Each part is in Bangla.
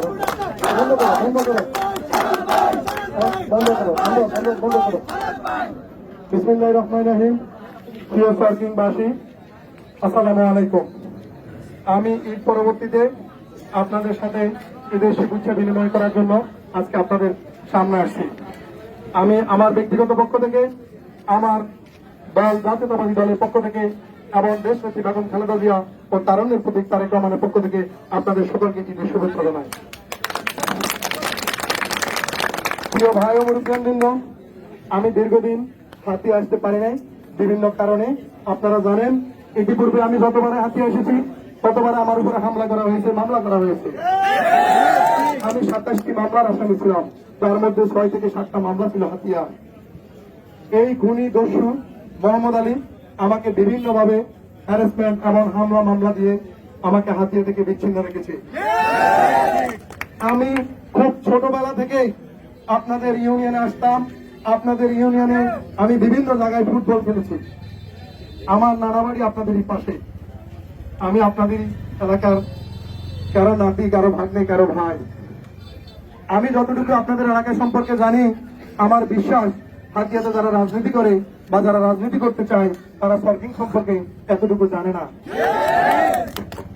করো বন্ধ করো বন্ধ করো বন্ধ বন্ধ বন্ধ করো বিসমুল্লাহ রহমান রহিম প্রিয় সার্কিংবাসী আসসালামু আলাইকুম আমি ঈদ পরবর্তীতে আপনাদের সাথে ঈদের শুভেচ্ছা বিনিময় করার জন্য আজকে আপনাদের সামনে আসছি। আমি আমার ব্যক্তিগত পক্ষ থেকে, আমার দল জাতীয়তাবাদী দলের পক্ষ থেকে এবং দেশ নেত্রী বেগম খালেদা জিয়া ও তারণ্যের প্রতীক তারেক রহমানের পক্ষ থেকে আপনাদের সকলকে ঈদের শুভেচ্ছা জানাই। প্রিয় ভাই ও মুরব্বীবৃন্দ, আমি দীর্ঘদিন হাতি আসতে পারি নাই। বিভিন্ন কারণে আপনারা জানেন, ইতিপূর্বে আমি যতবারে হাতি এসেছি, ততবারে আমার উপরে হামলা করা হয়েছে, মামলা করা হয়েছে। আমি সাতাশটি মামলার আসামি ছিলাম তার মধ্যে ছয় থেকে সাতটা মামলা ছিল হাতিয়া এই খুনি দস্যু মোহাম্মদ আলী আমাকে বিভিন্নভাবে হ্যারাসমেন্ট এবং হামলা মামলা দিয়ে আমাকে হাতিয়ে থেকে বিচ্ছিন্ন রেখেছে। আমি খুব ছোটবেলা থেকে আপনাদের ইউনিয়নে আসতাম। আপনাদের ইউনিয়নে আমি বিভিন্ন জায়গায় ফুটবল খেলেছি। আমার নানা বাড়ি আপনাদেরই পাশে। আমি আপনাদের এলাকার কারও নাতি, কারও ভাগ্নে, কারও ভাই। আমি যতটুকু আপনাদের এলাকা সম্পর্কে জানি, আমার বিশ্বাস হাতিয়াতে যারা রাজনীতি করে বা যারা রাজনীতি করতে চায়, তারা সার্কিং সম্পর্কে এতটুকু জানে না।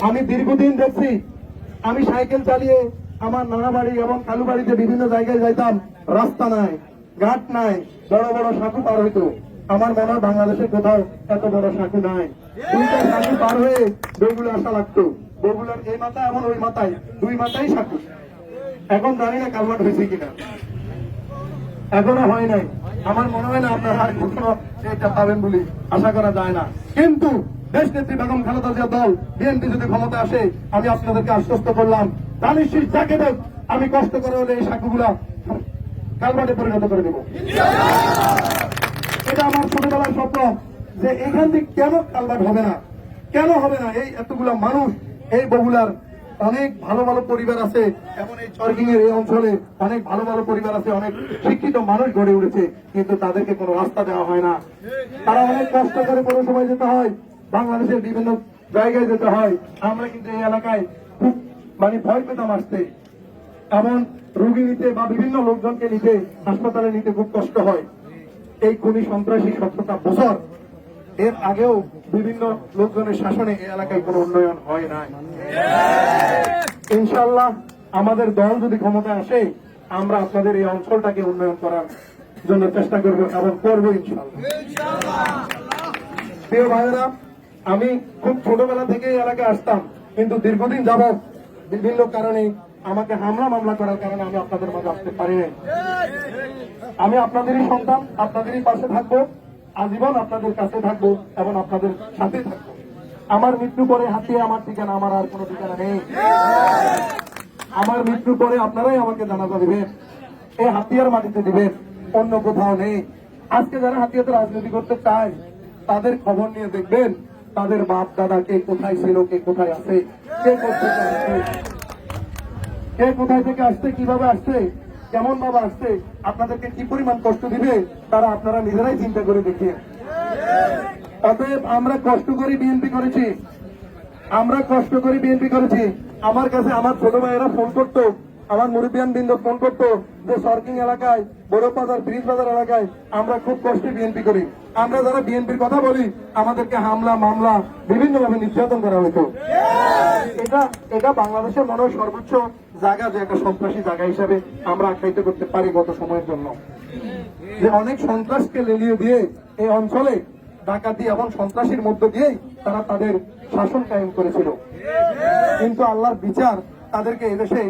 আমি দীর্ঘদিন দেখছি, আমি সাইকেল চালিয়ে আমার নানা বাড়ি এবং কালু বাড়িতে বিভিন্ন জায়গায় যাইতাম, রাস্তা নাই, ঘাট নাই, বড় বড় সাঁকু পার হইতো। আমার মনে হয় বাংলাদেশে কোথাও এত বড় সাঁকু নাই। দুইটা সাঁকু পার হয়ে বগুলো আসা লাগতো। বগুলার এই মাথায় এমন ওই মাথায়, দুই মাথায় সাঁকু। এখন জানি না কালভার্ট হয়েছে কিনা। এখনও হয় নাই। আমার মনে হয় না আপনারা কখনো এটা পাবেন বলে। আশা করা যায় না। কিন্তু দেশ নেত্রী বেগম খালেদা জিয়া দল, বিএনপি যদি ক্ষমতা আসে, আমি আপনাদেরকে আশ্বস্ত করলাম, দানিশ যাকে দেখ, আমি কষ্ট করে হলে এই সাকুগুলা কালভার্টে পরিণত করে দেব। এটা আমার ছোটবেলার স্বপ্ন যে এখান থেকে কেন কালভার্ট হবে না? কেন হবে না? এই এতগুলা মানুষ, এই বহুলার অনেক ভালো ভালো পরিবার আছে। এমন এই চরকিং এর এই অঞ্চলে অনেক ভালো ভালো পরিবার আছে, অনেক শিক্ষিত মানুষ গড়ে উঠেছে, কিন্তু তাদেরকে কোনো রাস্তা দেওয়া হয় না। তারা অনেক কষ্ট করে পৌরসভায় যেতে হয়, বাংলাদেশের বিভিন্ন জায়গায় যেতে হয়। আমরা কিন্তু এই এলাকায় খুব মানে ভয় পেতাম আসতে। এমন রোগী নিতে বা বিভিন্ন লোকজনকে নিতে হাসপাতালে নিতে খুব কষ্ট হয়। এই খুনি সন্ত্রাসী সত্যতা বছর এর আগেও বিভিন্ন লোকজনের শাসনে এই এলাকায় কোনো উন্নয়ন হয় নাই। ইনশাল্লাহ আমাদের দল যদি ক্ষমতায় আসে, আমরা আপনাদের এই অঞ্চলটাকে উন্নয়ন করার জন্য চেষ্টা করব এবং করব ইনশাল্লাহ ভাইয়েরা, আমি খুব ছোটবেলা থেকে এই এলাকায় আসতাম, কিন্তু দীর্ঘদিন যাবৎ বিভিন্ন কারণে আমাকে হামলা মামলা করার কারণে আমি আপনাদের মাঝে আসতে পারি আমি আপনাদেরই সন্তান, আপনাদেরই পাশে থাকব। আজীবন আপনাদের কাছে থাকব এবং আপনাদের সাথে থাকব। আমার মৃত্যু পরে হাতিয়ে আমার ঠিকানা, আমার আর কোনো ঠিকানা নেই। আমার মৃত্যু পরে আপনারাই আমাকে জানাজা দিবেন এই হাতিয়ার মাটিতে দিবেন, অন্য কোথাও নেই। আজকে যারা হাতিয়াতে রাজনীতি করতে চায়, তাদের খবর নিয়ে দেখবেন, তাদের বাপ দাদা কে কোথায় ছিল, কে কোথায় আছে, কে কোথায় কে কোথায় থেকে আসছে, কীভাবে আসছে কেমন ভাবে আসছে, আপনাদেরকে কি পরিমাণ কষ্ট দিবে, তারা আপনারা নিজেরাই চিন্তা করে দেখিয়ে। অতএব আমরা কষ্ট করে বিএনপি করেছি। আমরা কষ্ট করে বিএনপি করেছি। আমার কাছে আমার ছোট ভাইয়েরা ফোন করতো আমার মুরব্বিয়ান বৃন্দ ফোন করতো যে সরকিং এলাকায়? বড় বাজার ব্রিজ বাজার এলাকায় আমরা খুব কষ্টে বিএনপি করি। আমরা যারা বিএনপির কথা বলি, আমাদেরকে হামলা, মামলা বিভিন্ন ভাবে নির্যাতন করা হতো। এটা এটা বাংলাদেশের মনে সর্বোচ্চ জায়গা, যে একটা সন্ত্রাসী জায়গা হিসাবে আমরা আখ্যায়িত করতে পারি গত সময়ের জন্য। যে অনেক সন্ত্রাসকে লেলিয়ে দিয়ে এই অঞ্চলে ডাকাতি এবং সন্ত্রাসীর মধ্য দিয়েই তারা তাদের শাসন কায়েম করেছিল। কিন্তু আল্লাহর বিচার তাদেরকে এদেশে